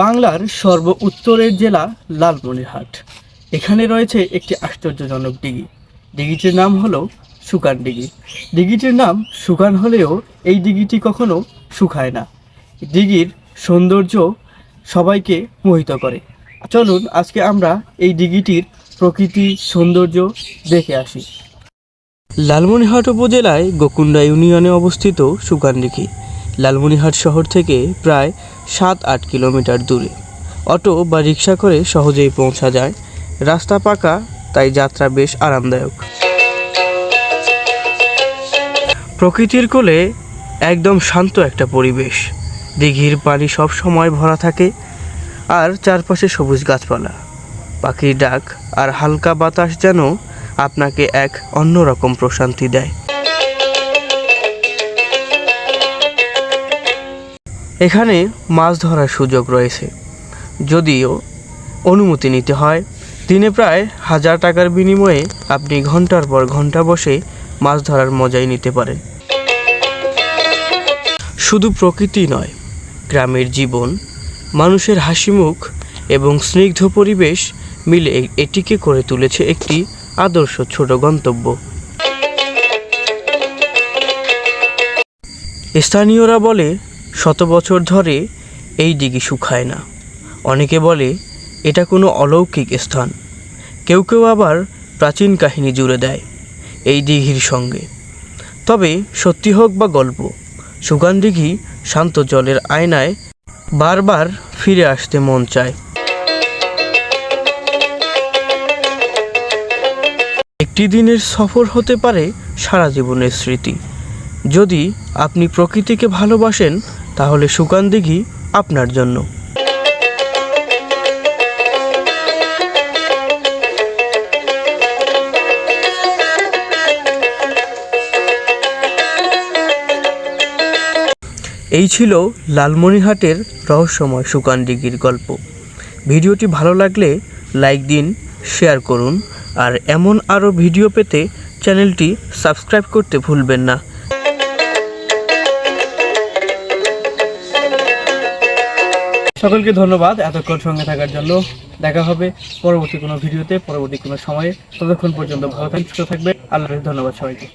বাংলার সর্ব উত্তরের জেলা লালমনিরহাট। এখানে রয়েছে একটি আশ্চর্যজনক দিঘি দিঘিটির নাম হলো সুকান দিঘি দিঘিটির নাম সুকান হলেও এই দিঘিটি কখনো শুকায় না। দিঘির সৌন্দর্য সবাইকে মোহিত করে। চলুন আজকে আমরা এই দিঘিটির প্রকৃতি সৌন্দর্য দেখে আসি। লালমনিরহাট উপজেলায় গোকুন্ডা ইউনিয়নে অবস্থিত সুকানদিঘি লালমনিরহাট শহর থেকে প্রায় সাত আট কিলোমিটার দূরে। অটো বা রিক্সা করে সহজেই পৌঁছা যায়। রাস্তা পাকা, তাই যাত্রা বেশ আরামদায়ক। প্রকৃতির কোলে একদম শান্ত একটা পরিবেশ। দিঘির পানি সব সময় ভরা থাকে, আর চারপাশে সবুজ গাছপালা। পাখির ডাক আর হালকা বাতাস যেন আপনাকে এক অন্যরকম প্রশান্তি দেয়। এখানে মাছ ধরার সুযোগ রয়েছে। যদিও অনুমতি নিতে হয়, দিনে প্রায় হাজার টাকার বিনিময়ে আপনি ঘণ্টার পর ঘণ্টা বসে মাছ ধরার মজাই নিতে পারেন। শুধু প্রকৃতি নয়, গ্রামের জীবন, মানুষের হাসিমুখ এবং স্নিগ্ধ পরিবেশ মিলে এটিকে করে তুলেছে একটি আদর্শ ছোট গন্তব্য। স্থানীয়রা বলে শত বছর ধরে এই দিঘি শুকায় না। অনেকে বলে, এটা কোনো অলৌকিক স্থান। কেউ কেউ আবার প্রাচীন কাহিনী জুড়ে দেয় এই দিঘির সঙ্গে। তবে সত্যি হোক বা গল্প সুগান দিঘি শান্ত জলের আয়নায় বারবার ফিরে আসতে মন চায়। একটি দিনের সফর হতে পারে সারা জীবনের স্মৃতি। যদি আপনি প্রকৃতিকে ভালোবাসেন তাহলে সুকান দিঘি আপনার জন্য? এই ছিল লালমনিরহাটের রহস্যময় সুকান দিঘির গল্প। ভিডিওটি ভালো লাগলে লাইক দিন, শেয়ার করুন, আর এমন আরও ভিডিও পেতে চ্যানেলটি সাবস্ক্রাইব করতে ভুলবেন না। সকলকে ধন্যবাদ এতক্ষণ সঙ্গে থাকার জন্য। দেখা হবে পরবর্তী কোনো ভিডিওতে, পরবর্তী কোনো সময়ে। ততক্ষণ পর্যন্ত ভালো থাকবে আল্লাহ ধন্যবাদ সবাইকে।